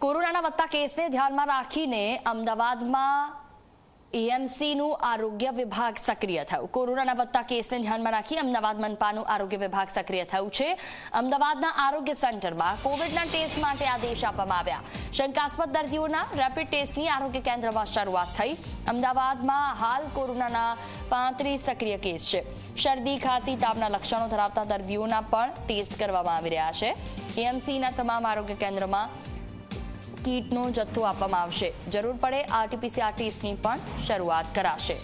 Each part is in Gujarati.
કોરોનાના વધતા કેસને ધ્યાનમાં રાખીને અમદાવાદમાં એએમસીનું આરોગ્ય વિભાગ સક્રિય થયું. કોરોનાના વધતા કેસને ધ્યાનમાં રાખી અમદાવાદ મનપાનું આરોગ્ય વિભાગ સક્રિય થયું છે. અમદાવાદના આરોગ્ય સેન્ટરમાં કોવિડના ટેસ્ટ માટે આદેશ આપવામાં આવ્યા. શંકાસ્પદ દર્દીઓના રેપિડ ટેસ્ટની આરોગ્ય કેન્દ્રમાં શરૂઆત થઈ. અમદાવાદમાં હાલ કોરોનાના પાંત્રીસ સક્રિય કેસ છે. શરદી, ખાંસી તાવના લક્ષણો ધરાવતા દર્દીઓના પણ ટેસ્ટ કરવામાં આવી રહ્યા છે. એએમસીના તમામ આરોગ્ય કેન્દ્રમાં કીટનો જથ્થો આપવામાં આવશે. જરૂર પડે આરટીપીસીઆર ટેસ્ટની પણ શરૂઆત કરાશે.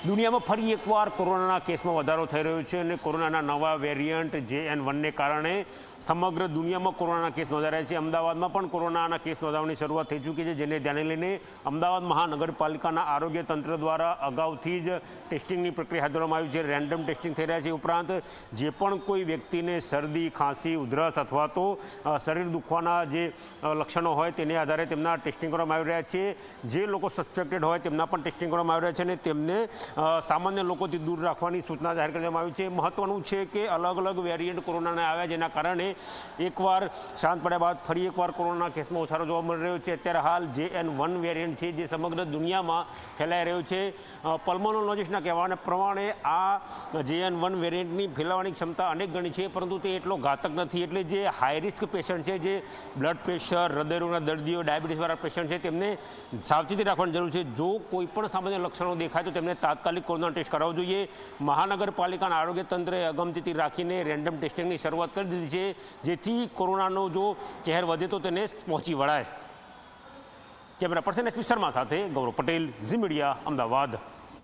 દુનિયામાં ફરી એકવાર કોરોનાના કેસમાં વધારો થઈ રહ્યો છે અને કોરોનાના નવા વેરિયન્ટ જે એન વનને કારણે સમગ્ર દુનિયામાં કોરોનાના કેસ નોંધાયા છે. અમદાવાદમાં પણ કોરોનાના કેસ નોંધાવવાની શરૂઆત થઈ ચૂકી છે, જેને ધ્યાને લઈને અમદાવાદ મહાનગરપાલિકાના આરોગ્ય તંત્ર દ્વારા અગાઉથી જ ટેસ્ટિંગની પ્રક્રિયા હાથ ધરવામાં આવી છે. રેન્ડમ ટેસ્ટિંગ થઈ રહ્યા છે. ઉપરાંત જે પણ કોઈ વ્યક્તિને શરદી, ખાંસી, ઉધરસ અથવા તો શરીર દુખવાના જે લક્ષણો હોય તેને આધારે તેમના ટેસ્ટિંગ કરવામાં આવી રહ્યા છે. જે લોકો સસ્પેક્ટેડ હોય તેમના પણ ટેસ્ટિંગ કરવામાં આવી રહ્યા છે અને તેમને સામાન્ય લોકોથી દૂર રાખવાની સૂચના જાહેર કરવામાં આવી છે. મહત્વનું છે કે અલગ અલગ વેરિયન્ટ કોરોનાના આવ્યા જેના કારણે એકવાર શાંત પડ્યા બાદ ફરી એકવાર કોરોના કેસમાં ઓછારો જોવા મળી રહ્યો છે. અત્યારે હાલ જે એન વન વેરિયન્ટ છે જે સમગ્ર દુનિયામાં ફેલાઈ રહ્યો છે. પલ્મોનોલોજીસ્ટના કહેવાને પ્રમાણે આ જે એન વન વેરિયન્ટની ફેલાવાની ક્ષમતા અનેક ગણી છે, પરંતુ તે એટલો ઘાતક નથી. એટલે જે હાઈ રિસ્ક પેશન્ટ છે, જે બ્લડ પ્રેશર હૃદયરોગના દર્દીઓ ડાયાબિટીસવાળા પેશન્ટ છે, તેમને સાવચેતી રાખવાની જરૂર છે. જો કોઈ પણ સામાન્ય લક્ષણો દેખાય તો તેમને તાત્કાલિક કોરોના ટેસ્ટ કરાવવો જોઈએ. મહાનગરપાલિકાના આરોગ્ય તંત્રે અગમચેતી રાખીને રેન્ડમ ટેસ્ટિંગની શરૂઆત કરી દીધી છે, જેથી કોરોનાનો જો કહેર વધે તો તેને પહોંચી વળાય. કેમેરા પર્સન એસપી શર્મા સાથે ગૌરવ પટેલ, ઝી મીડિયા, અમદાવાદ.